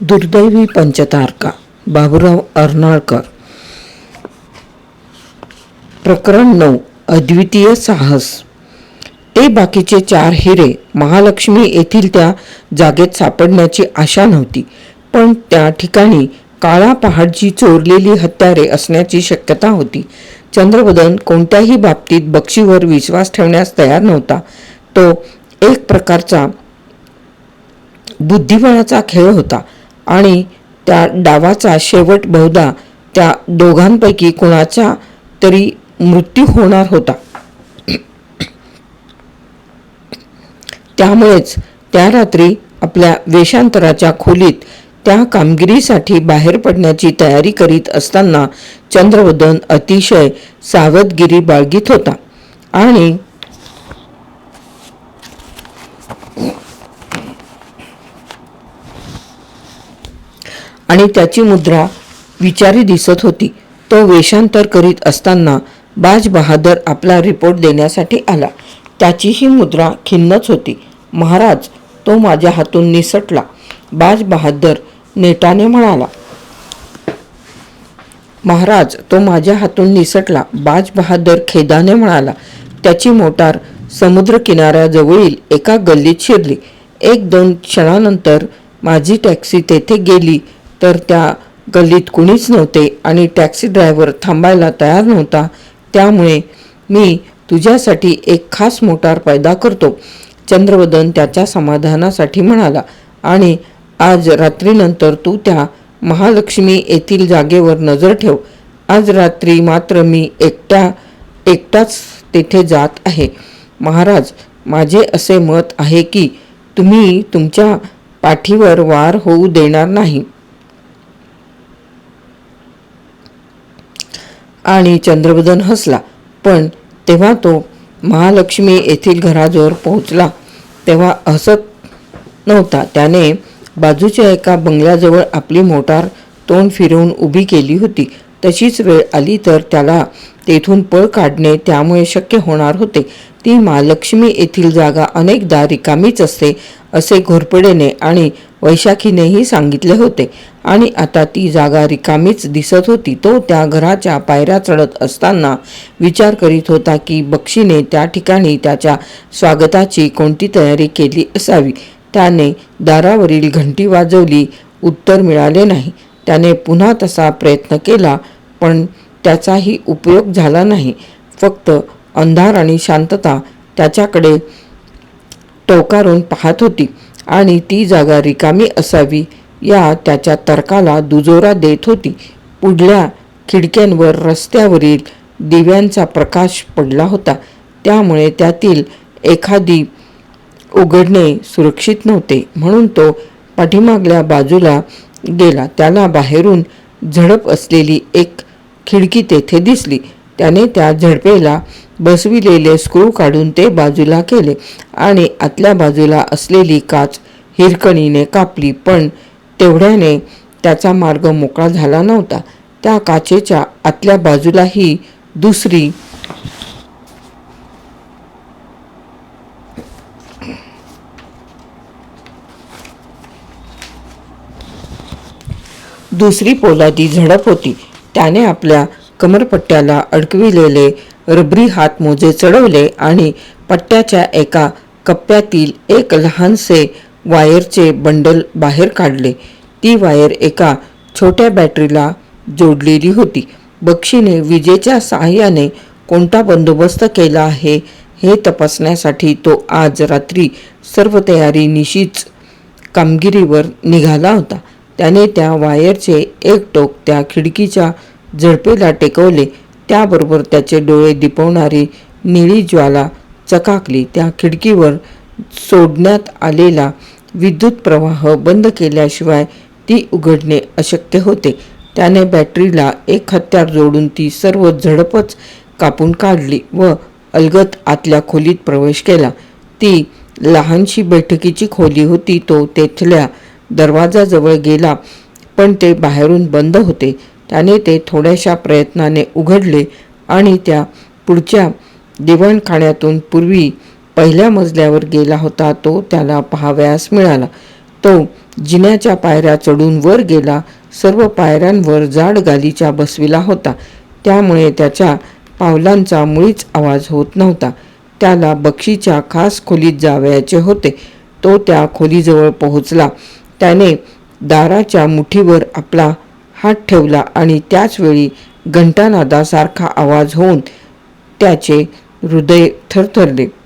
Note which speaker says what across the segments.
Speaker 1: दुर्दैवी पंचतारका बाबुराव अर्नाळकर. प्रकरण नऊ अद्वितीय साहस. ते बाकीचे चार हिरे महालक्ष्मी येथील त्या जागेत सापडण्याची आशा नव्हती पण त्या ठिकाणी काळा पहाडची चोरलेली हत्यारे असण्याची शक्यता होती. चंद्रबदन कोणत्याही बाबतीत बक्षीवर विश्वास ठेवण्यास तयार नव्हता. तो एक प्रकारचा बुद्धिबळाचा खेळ होता. आणि त्या डावाचा शेवट बहुधा त्या दोघांपैकी कुणाचा तरी मृत्यू होणार होता. त्यामुळेच त्या रात्री आपल्या वेषांतराच्या खोलीत त्या कामगिरीसाठी बाहेर पडण्याची तयारी करीत असताना चंद्रवदन अतिशय सावधगिरी बाळगीत होता आणि आणि त्याची मुद्रा विचारी दिसत होती. तो वेषांतर करीत असताना बाज बहादर आपला रिपोर्ट देण्यासाठी आला. त्याचीही मुद्रा खिन्नच होती. महाराज तो माझ्या हातून निसटला. बाज बहादर नेटाने म्हणाला महाराज तो माझ्या हातून निसटला. बाज बहादर खेदाने म्हणाला त्याची मोटार समुद्र किनाऱ्याजवळील एका गल्लीत शिरली. एक दोन क्षणानंतर माझी टॅक्सी तेथे गेली. तर त्या गल्लीत कुणीच नव्हते आणि टॅक्सी ड्रायव्हर थांबायला तयार नव्हता. त्यामुळे मी तुझ्यासाठी एक खास मोटार पैदा करतो चंद्रवदन त्याच्या समाधानासाठी म्हणाला. आणि आज रात्रीनंतर तू त्या महालक्ष्मी येथील जागेवर नजर ठेव. आज रात्री मात्र मी एकट्या एकटाच तेथे जात आहे. महाराज माझे असे मत आहे की तुम्ही तुमच्या पाठीवर वार होऊ देणार नाही. आणि चंद्रबदन हसला. पण तेव्हा तो महालक्ष्मी येथील घराजवळ पोहोचला. तेव्हा हसत नव्हता. त्याने बाजूच्या एका बंगल्याजवळ आपली मोटार तोंड फिरवून उभी केली होती. तशीच वेळ आली तर त्याला तेथून पळ काढणे त्यामुळे शक्य होणार होते. ती महालक्ष्मी येथील जागा अनेकदा रिकामीच असते असे घोरपडेने आणि वैशाखीनेही सांगितले होते. आणि आता ती जागा रिकामीच दिसत होती. तो त्या घराच्या पायऱ्या चढत असताना विचार करीत होता की बक्षीने त्या ठिकाणी त्याच्या स्वागताची कोणती तयारी केली असावी. त्याने दारावरील घंटी वाजवली उत्तर मिळाले नाही. त्याने पुन्हा तसा प्रयत्न केला पण त्याचाही उपयोग झाला नाही. फक्त अंधार आणि शांतता त्याच्याकडे टोकारून पाहत होती आणि ती जागा रिकामी असावी. या त्याच्या तर्काला दुजोरा देत होती. पुढल्या खिडक्यांवर रस्त्यावरील दिव्यांचा प्रकाश पडला होता. त्यामुळे त्यातील एखादी उघडणे सुरक्षित नव्हते. म्हणून तो पाठीमागल्या बाजूला गेला. त्याला बाहेरून झडप असलेली एक खिडकी तेथे दिसली. त्याने त्या झडपेला बसविलेले स्क्रू काढून ते बाजूला केले आणि आतल्या बाजूला असलेली काच हिरकणीने कापली. पण तेवढ्याने त्याचा मार्ग मोकळा झाला नव्हता. त्या काचेच्या आतल्या बाजूलाही दुसरी दुसरी पोलादी झडप होती. त्याने आपल्या कमरपट्ट्याला अडकविलेले रबरी हात मोजे चढवले आणि पट्ट्याच्या एका कप्प्यातील एक लहानसे वायरचे बंडल बाहेर काढले. ती वायर एका छोट्या बॅटरीला जोडलेली होती. बक्षीने विजेच्या सहाय्याने कोणता बंदोबस्त केला आहे हे तपासण्यासाठी तो आज रात्री सर्व तयारी निशीच कामगिरीवर निघाला होता. त्याने त्या वायरचे एक टोक त्या खिडकीच्या झडपेला टेकवले. त्याबरोबर त्याचे डोळे दिपवणारी निळी ज्वाला चकाकली. त्या खिडकीवर सोडण्यात आलेला विद्युत प्रवाह बंद केल्याशिवाय ती उघडणे अशक्य होते. त्याने बॅटरीला एक हत्यार जोडून ती सर्व झडपच कापून काढली व अलगत आतल्या खोलीत प्रवेश केला. ती लहानशी बैठकीची खोली होती तो तेथल्या दरवाजाजवळ गेला पण ते बाहेरून बंद होते. त्याने ते थोड्याशा प्रयत्नाने उघडले आणि त्या पुढच्या दिवाणखाण्यातून पूर्वी पहिल्या मजल्यावर गेला होता तो त्याला पाहावयास मिळाला. तो जिन्याच्या पायऱ्या चढून वर गेला सर्व पायऱ्यांवर जाड गालीचा बसविला होता. त्यामुळे त्याच्या पावलांचा मुळीच आवाज होत नव्हता. त्याला बक्षीच्या खास खोलीत जावयाचे होते. तो त्या खोलीजवळ पोहोचला. त्याने दाराच्या मुठीवर आपला हात ठेवला आणि त्याचवेळी घंटानादासारखा आवाज होऊन त्याचे हृदय थरथरले.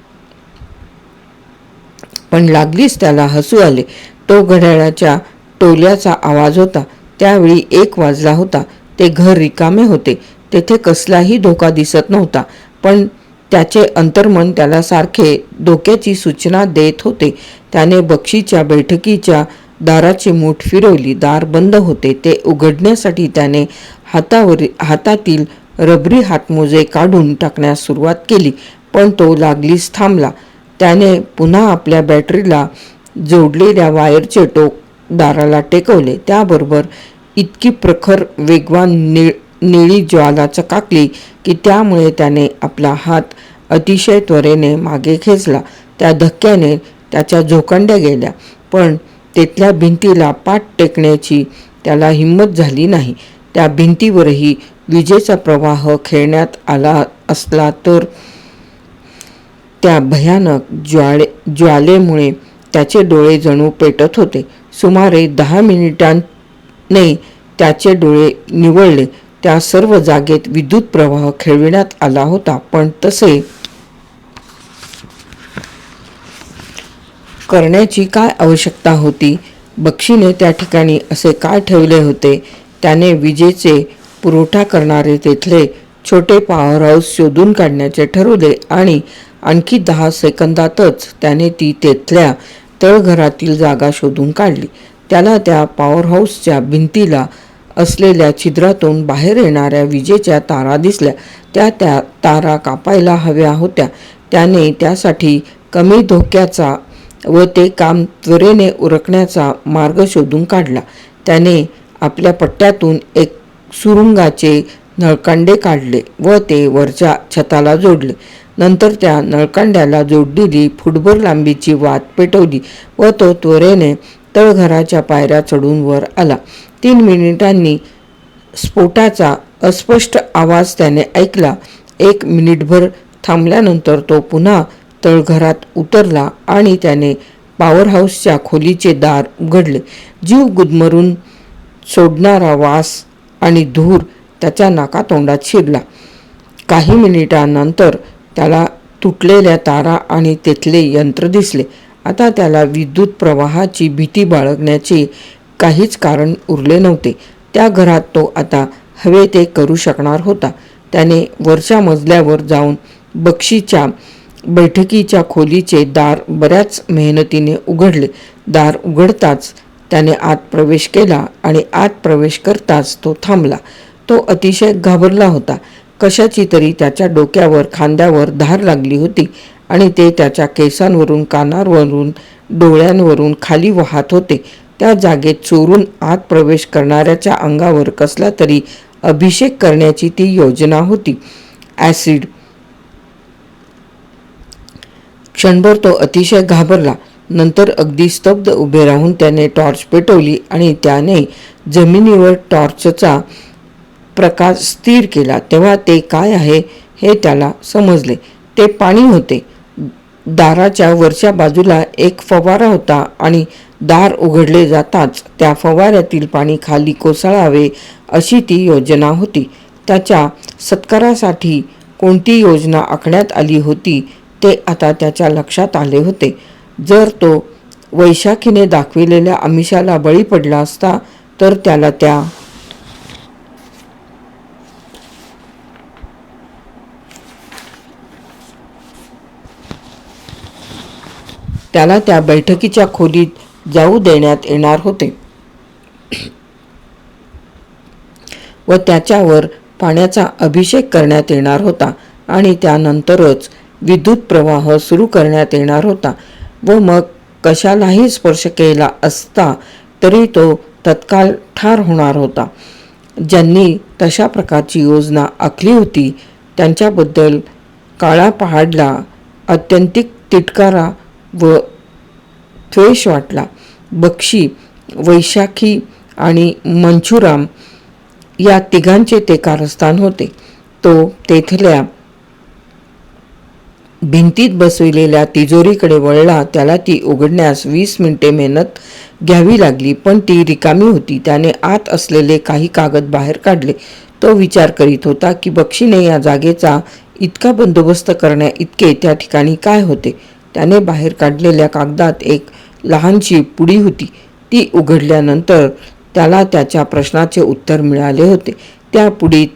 Speaker 1: पण लागलीच त्याला हसू आले. तो घड्याळाच्या टोल्याचा आवाज होता. त्यावेळी एक वाजला होता. ते घर रिकामे होते. तेथे कसलाही धोका दिसत नव्हता. पण त्याचे अंतर्मन त्याला सारखे धोक्याची सूचना देत होते. त्याने बक्षीच्या बैठकीच्या दाराची मूठ फिरवली. दार बंद होते. ते उघडण्यासाठी त्याने हातावर हातातील रबरी हातमोजे काढून टाकण्यास सुरुवात केली. पण तो लागलीच थांबला. त्याने पुन्हा आपल्या बॅटरीला जोडलेल्या वायरचे टोक दाराला टेकवले. त्याबरोबर इतकी प्रखर वेगवान निळ निळी ज्वाला चकाकली की त्यामुळे त्याने आपला हात अतिशय त्वरेने मागे खेचला. त्या धक्क्याने त्याच्या झोकंड्या गेल्या पण तेथल्या भिंतीला पाठ टेकण्याची त्याला हिंमत झाली नाही. त्या भिंतीवरही विजेचा प्रवाह खेळण्यात आला असला तर त्या भयानक ज्वाळे ज्वालेमुळे त्याचे डोळे जणू पेटत होते. सुमारे दहा मिनिटांने त्याचे डोळे निवळले. त्या सर्व जागेत विद्युत प्रवाह खेळविण्यात आला होता. पण तसे करण्याची काय आवश्यकता होती? बक्षीने त्या ठिकाणी असे काय ठेवले होते? त्याने विजेचे पुरवठा करणारे तेथले छोटे पॉवर हाऊस शोधून काढण्याचे ठरवले आणि आणखी दहा सेकंदातच त्याने ती तेथल्या तळघरातील जागा शोधून काढली. त्याला त्या पॉवर हाऊसच्या भिंतीला असलेल्या छिद्रातून बाहेर येणाऱ्या विजेच्या तारा दिसल्या. त्या त्या तारा कापायला हव्या होत्या. त्याने त्यासाठी कमी धोक्याचा व ते काम त्वरेने उरकण्याचा मार्ग शोधून काढला. त्याने आपल्या पट्ट्यातून एक सुरुंगाचे नळकांडे काढले व ते वरच्या छताला जोडले. नंतर त्या नळकांड्याला जोडलेली फुटभर लांबीची वात पेटवली व तो त्वरेने तळघराच्या पायऱ्या चढून वर आला. तीन मिनिटांनी स्फोटाचा अस्पष्ट आवाज त्याने ऐकला. एक मिनिटभर थांबल्यानंतर तो पुन्हा तळघरात उतरला आणि त्याने पॉवर हाऊसच्या खोलीचे दार उघडले. जीव गुदमरून सोडणारा वास आणि धूर त्याच्या नाकातोंडात शिरला. काही मिनिटांनंतर त्याला तुटलेल्या तारा आणि तेथले यंत्र दिसले. आता त्याला विद्युत प्रवाहाची भीती बाळगण्याचे काहीच कारण उरले नव्हते. त्या घरात तो आता हवे ते करू शकणार होता. त्याने वरच्या मजल्यावर जाऊन बक्षीच्या बैठकीच्या खोलीचे दार बऱ्याच मेहनतीने उघडले. दार उघडताच त्याने आत प्रवेश केला आणि आत प्रवेश करताच तो थांबला. तो अतिशय घाबरला होता. कशाची तरी त्याच्या डोक्यावर खांद्यावर धार लागली होती आणि ते त्याच्या केसांवरून कानांवरून डोळ्यांवरून खाली वाहत होते. त्या जागेत चोरून आत प्रवेश करणाऱ्याच्या अंगावर कसला तरी अभिषेक करण्याची ती योजना होती. ॲसिड. क्षणभर तो अतिशय घाबरला. नंतर अगदी स्तब्ध उभे राहून त्याने टॉर्च पेटवली आणि त्याने जमिनीवर टॉर्चचा प्रकाश स्थिर केला तेव्हा ते काय आहे हे त्याला समजले. ते पाणी होते. दाराच्या वरच्या बाजूला एक फवारा होता आणि दार उघडले जाताच त्या फवाऱ्यातील पाणी खाली कोसळावे अशी ती योजना होती. त्याच्या सत्कारासाठी कोणती योजना आखण्यात आली होती ते आता त्याच्या लक्षात आले होते. जर तो वैशाखीने दाखविलेल्या आमिषाला बळी पडला असता तर त्याला त्या त्याला त्या बैठकीच्या खोलीत जाऊ देण्यात येणार होते. व त्याच्यावर पाण्याचा अभिषेक करण्यात येणार होता आणि त्यानंतरच विद्युत प्रवाह सुरू करण्यात येणार होता. व मग कशालाही स्पर्श केला असता तरी तो तत्काळ ठार होणार होता. ज्यांनी तशा प्रकारची योजना आखली होती त्यांच्याबद्दल काळा पहाडला अत्यंतिक तिटकारा व द्वेष वाटला. बक्षी वैशाखी आणि मंचुराम या तिघांचे ते कारस्थान होते. तो तेथल्या भिंतीत बसविलेल्या तिजोरीकडे वळला. त्याला ती उघडण्यास वीस मिनिटे मेहनत घ्यावी लागली पण ती रिकामी होती. त्याने आत असलेले काही कागद बाहेर काढले. तो विचार करीत होता की बक्षीने या जागेचा इतका बंदोबस्त करण्या इतके त्या ठिकाणी काय होते? त्याने बाहेर काढलेल्या कागदात एक लहानशी पुडी होती. ती उघडल्यानंतर त्याला त्याच्या प्रश्नाचे उत्तर मिळाले होते. त्या पुडीत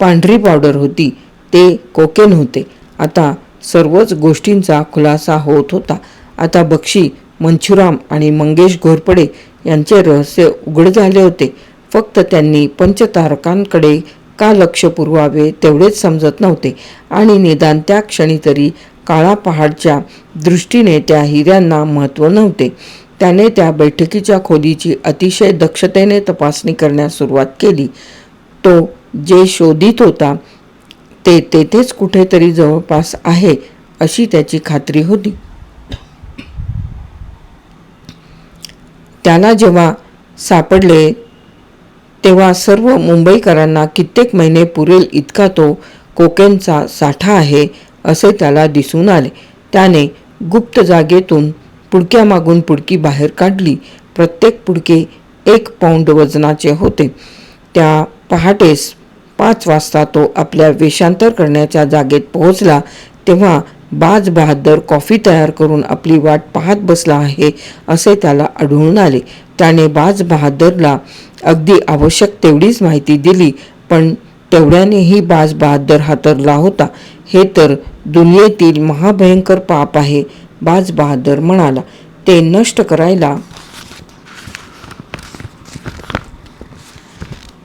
Speaker 1: पांढरी पावडर होती. ते कोकेन होते. आता सर्वच गोष्टींचा खुलासा होत होता. आता बक्षी मंचुराम आणि मंगेश घोरपडे यांचे रहस्य उघड झाले होते. फक्त त्यांनी पंचतारकांकडे का लक्ष पुरवावे तेवढेच समजत नव्हते. आणि निदान त्या क्षणी तरी काळा पहाडच्या दृष्टीने त्या हिऱ्यांना महत्त्व नव्हते. त्याने त्या बैठकीच्या खोलीची अतिशय दक्षतेने तपासणी करण्यास सुरुवात केली. तो जे शोधित होता ते तेथेच कुठेतरी जवळपास आहे अशी त्याची खात्री होती. त्याला जेव्हा सापडले तेव्हा सर्व मुंबईकरांना कित्येक महिने पुरेल इतका तो कोकेनचा साठा आहे असे त्याला दिसून आले. त्याने गुप्त जागेतून पुडक्या मागून पुडकी बाहेर काढली. प्रत्येक पुडके एक पाऊंड वजनाचे होते. त्या पहाटेस पाच वाजता तो आपल्या वेषांतर करण्याच्या जागेत पोहोचला. तेव्हा बाज बहादर कॉफी तयार करून आपली वाट पाहत बसला आहे असे त्याला आढळून आले. त्याने बाज बहादरला अगदी आवश्यक तेवढीच माहिती दिली पण तेवढ्यानेही बाज बहादर हातरला होता. हे तर दुनियेतील महाभयंकर पाप आहे बाज बहादर म्हणाला. ते नष्ट करायला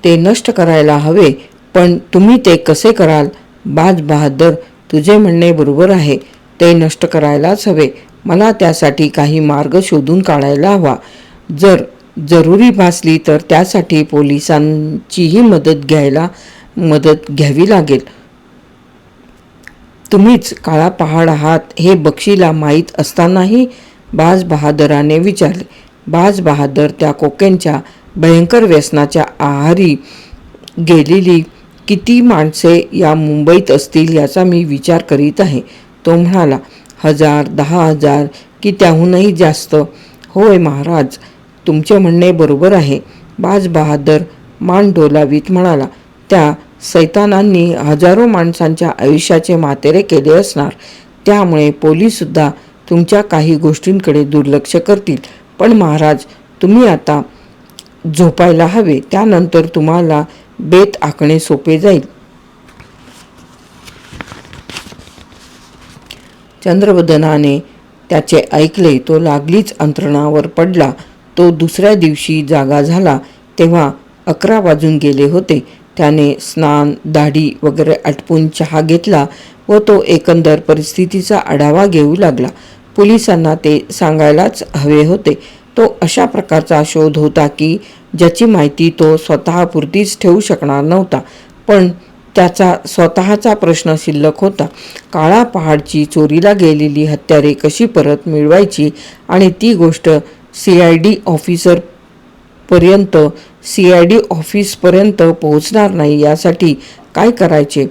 Speaker 1: ते नष्ट करायला हवे पण तुम्ही ते कसे कराल? बाज बहादर तुझे म्हणणे बरोबर आहे. ते नष्ट करायलाच हवे. मला त्यासाठी काही मार्ग शोधून काढायला हवा. जर जरुरी भासली तर त्यासाठी पोलिसांचीही मदत घ्यायला मदत घ्यावी लागेल. तुम्हीच काळा पहाड आहात हे बक्षीला माहीत असतानाही बाज बहादराने विचारले. बाज बहादर त्या कोकेंच्या भयंकर व्यसनाच्या आहारी गेलेली किती माणसे या मुंबईत असतील याचा मी विचार करीत आहे. तो म्हणाला हजार दहा हजार की त्याहूनही जास्त. होय महाराज तुमचे म्हणणे बरोबर आहे. बाज बहादर मान डोलावीत म्हणाला त्या सैतानांनी हजारो माणसांच्या आयुष्याचे मातेरे केले असणार. त्यामुळे पोलीससुद्धा तुमच्या काही गोष्टींकडे दुर्लक्ष करतील. पण महाराज तुम्ही आता झोपायला हवे. त्यानंतर तुम्हाला बेत आखणे सोपे जाईल. चंद्रवदनाने त्याचे ऐकले तो लागलीच अंतरणावर पडला. तो दुसऱ्या दिवशी जागा झाला. तेव्हा अकरा वाजून गेले होते. त्याने स्नान दाढी वगैरे आटपून चहा घेतला व तो एकंदर परिस्थितीचा आढावा घेऊ लागला. पोलिसांना ते सांगायलाच हवे होते. तो अशा प्रकारचा शोध होता की ज्याची माहिती तो स्वतःपुरतीच ठेवू शकणार नव्हता पण त्याचा स्वतःचा प्रश्न शिल्लक होता. काळा पहाडची चोरीला गेलेली हत्यारे कशी परत मिळवायची आणि ती गोष्ट सी आय डी ऑफिसरपर्यंत सी आय डी ऑफिसपर्यंत पोहोचणार नाही यासाठी काय करायचे?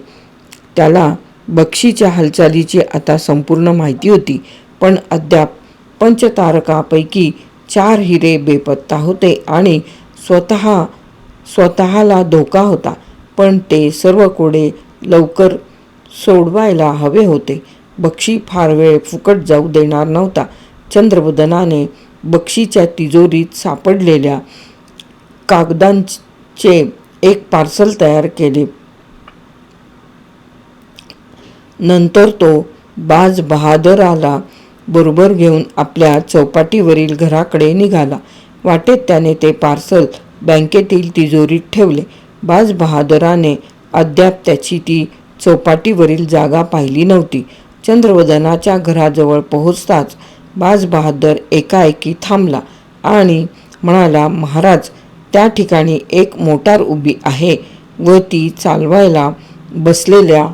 Speaker 1: त्याला बक्षीच्या हालचालीची आता संपूर्ण माहिती होती पण अद्याप पंचतारकापैकी चार हिरे बेपत्ता होते आणि स्वतः स्वतःला धोका होता पण ते सर्व कोडे लवकर सोडवायला हवे होते. बक्षी फार वेळ फुकट जाऊ देणार नव्हता. चंद्रबदनाने बक्षीच्या तिजोरीत सापडलेल्या कागदांचे एक पार्सल तयार केले. नंतर तो बाज बहादराला बरोबर घेऊन आपल्या चौपाटीवरील घराकडे निघाला. वाटेत त्याने ते पार्सल बँकेतील तिजोरीत ठेवले. बाज बहादराने अद्याप त्याची ती चौपाटीवरील जागा पाहिली नव्हती. चंद्रवदनाच्या घराजवळ पोहोचताच बाज बहादर एकाएकी थांबला आणि म्हणाला महाराज त्या ठिकाणी एक मोटार उभी आहे व ती चालवायला बसलेल्या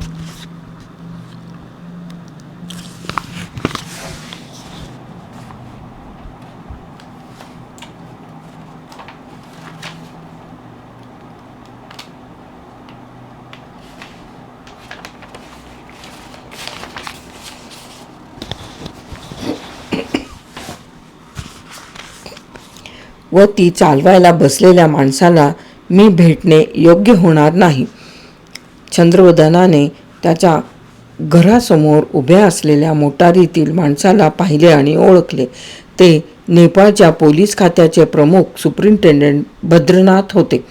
Speaker 1: व ती चालवायला बसलेल्या माणसाला मी भेटणे योग्य होणार नाही. चंद्रवदनाने त्याच्या घरासमोर उभ्या असलेल्या मोटारीतील माणसाला पाहिले आणि ओळखले. ते नेपाळच्या पोलीस खात्याचे प्रमुख सुप्रिंटेंडंट भद्रनाथ होते.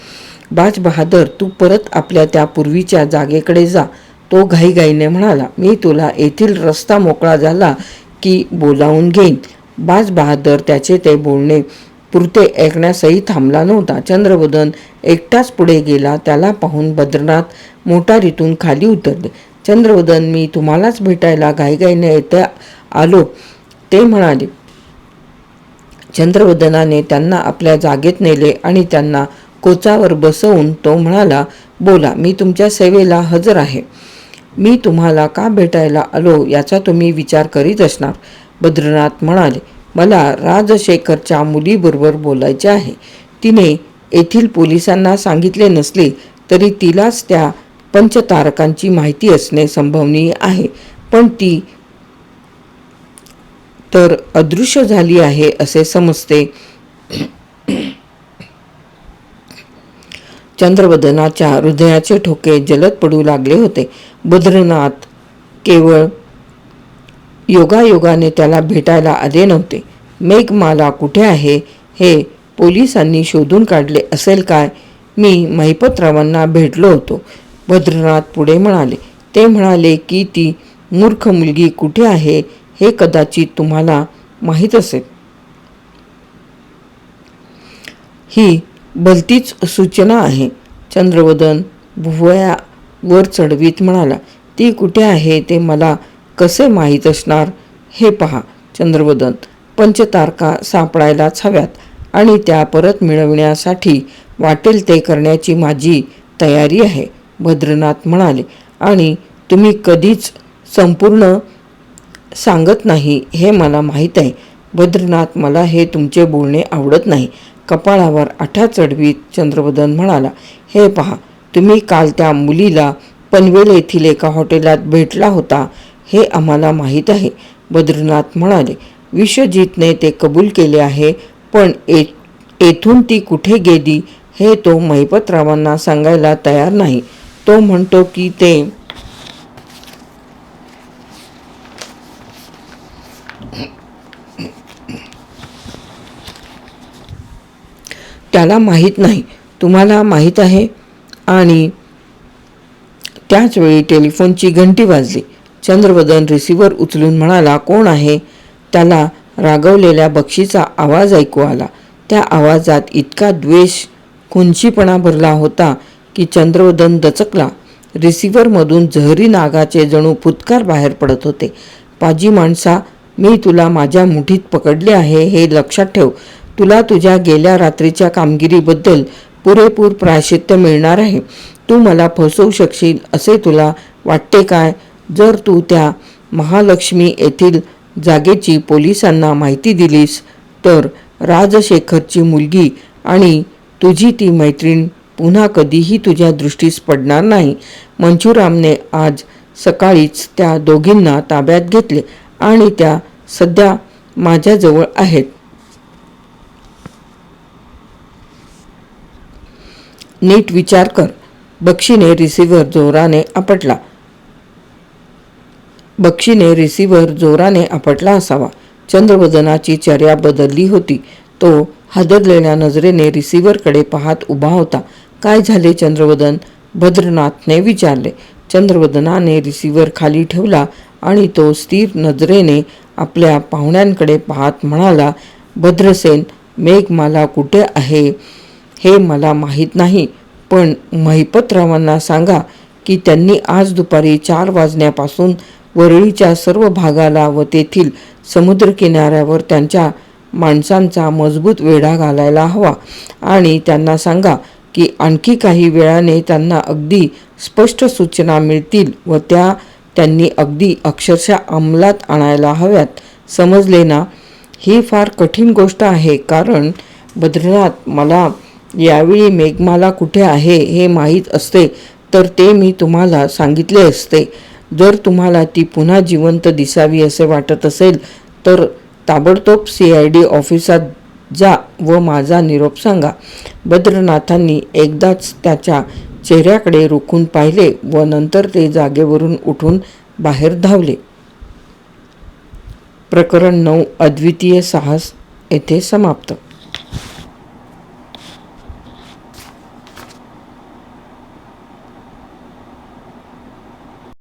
Speaker 1: बाज बहादर तू परत आपल्या त्या पूर्वीच्या जागेकडे जा. तो घाईघाईने म्हणाला मी तुला येथील रस्ता मोकळा झाला की बोलावून घेईन. बाज बहादर त्याचे ते बोलणे पुरते ऐकण्यासही थांबला नव्हता. चंद्रबोधन एकटाच पुढे गेला. त्याला पाहून बद्रनाथ मोटारीतून खाली उतरले. चंद्रबोधन मी तुम्हालाच भेटायला घाईघाईने येते आलो ते म्हणाले. चंद्रवदनाने त्यांना आपल्या जागेत नेले आणि त्यांना कोचावर बसवून तो म्हणाला बोला मी तुमच्या सेवेला हजर आहे. मी तुम्हाला का भेटायला आलो याचा तुम्ही विचार करीत असणार? बद्रनाथ म्हणाले. मला राजशेखरच्या मुलीबरोबर बोलायचे आहे. तिने येथील पोलिसांना सांगितले नसले तरी तिलाच त्या पंचतारकांची माहिती असणे संभवनीय आहे. पण ती तर अदृश्य झाली आहे असे समजते. चंद्रवदनाच्या हृदयाचे ठोके जलद पडू लागले होते. बद्रनाथ केवळ योगायोगाने त्याला भेटायला आले नव्हते. मेघमाला कुठे आहे? हे पोलिसांनी शोधून काढले असेल काय? मी महिपतरावांना भेटलो होतो. भद्रनाथ पुढे म्हणाले ते म्हणाले की ती मूर्ख मुलगी कुठे आहे हे कदाचित तुम्हाला माहीत असेल. ही भलतीच सूचना आहे. चंद्रवदन भुवया वर चढवीत म्हणाला ती कुठे आहे ते मला कसे माहीत असणार हे पहा चंद्रवदन. पंचतारका सापडायलाच हव्यात आणि त्या परत मिळवण्यासाठी वाटेल ते करण्याची माझी तयारी आहे भद्रनाथ म्हणाले. आणि तुम्ही कधीच संपूर्ण सांगत नाही हे मला माहीत आहे. भद्रनाथ मला हे तुमचे बोलणे आवडत नाही. कपाळावर आठा चढवीत चंद्रवदन म्हणाला हे पहा तुम्ही काल त्या मुलीला पनवेल येथील एका हॉटेलात भेटला होता. हे आम्हाला माहीत आहे. बद्रीनाथ म्हणाले विश्वजितने ते कबूल केले आहे पण ए येथून ती कुठे गेली हे तो महिपतरावांना सांगायला तयार नाही. तो म्हणतो की ते त्याला माहीत नाही. तुम्हाला माहीत आहे? आणि त्याच वेळी टेलिफोनची घंटी वाजली. चंद्रवदन रिसिव्हर उचलून म्हणाला कोण आहे? त्याला रागवलेल्या बक्षीचा आवाज ऐकू आला. त्या आवाजात इतका द्वेष खुंचीपणा भरला होता की चंद्रवदन दचकला. रिसिव्हरमधून झहरी नागाचे जणू फुतकार बाहेर पडत होते. पाजी माणसा मी तुला माझ्या मुठीत पकडले आहे हे लक्षात ठेव. तुला तुझ्या गेल्या रात्रीच्या कामगिरीबद्दल पुरेपूर प्राशित्य मिळणार आहे. तू मला फसवू शकशील असे तुला वाटते काय? जर तू त्या महालक्ष्मी येथील जागेची पोलिसांना माहिती दिलीस तर राजशेखरची मुलगी आणि तुझी ती मैत्रीण पुन्हा कधीही तुझ्या दृष्टीस पडणार नाही. मंचुरामने आज सकाळीच त्या दोघींना ताब्यात घेतले आणि त्या सध्या माझ्याजवळ आहेत. नीट विचार कर. बक्षीने रिसिव्हर जोराने आपटला. बक्षीने रिसिव्हर जोराने आपटला असावा. चंद्रवदनाची चर्या बदलली होती. तो हादरलेल्या नजरेने रिसिव्हरकडे पाहत उभा होता. काय झाले चंद्रवदन? भद्रनाथने विचारले. चंद्रवदनाने रिसिव्हर खाली ठेवला आणि तो स्थिर नजरेने आपल्या पाहुण्यांकडे पाहत म्हणाला भद्रसेन मेघमाला कुठे आहे हे मला माहीत नाही पण महिपतरावांना सांगा की त्यांनी आज दुपारी चार वाजण्यापासून वरळीच्या सर्व भागाला व तेथील समुद्रकिनाऱ्यावर त्यांच्या माणसांचा मजबूत वेढा घालायला हवा. आणि त्यांना सांगा की आणखी काही वेळाने त्यांना अगदी स्पष्ट सूचना मिळतील व त्या त्यांनी अगदी अक्षरशः अंमलात आणायला हव्यात. समजले ना? ही फार कठीण गोष्ट आहे कारण बद्रीनाथ मला यावेळी मेघमाला कुठे आहे हे माहीत असते तर ते मी तुम्हाला सांगितले असते. जर तुम्हाला ती पुन्हा जिवंत दिसावी असे वाटत असेल तर ताबडतोब सी आय डी ऑफिसात जा व माझा निरोप सांगा. बद्रनाथांनी एकदाच त्याच्या चेहऱ्याकडे रोखून पाहिले व नंतर ते जागेवरून उठून बाहेर धावले. प्रकरण नऊ अद्वितीय साहस येथे समाप्त.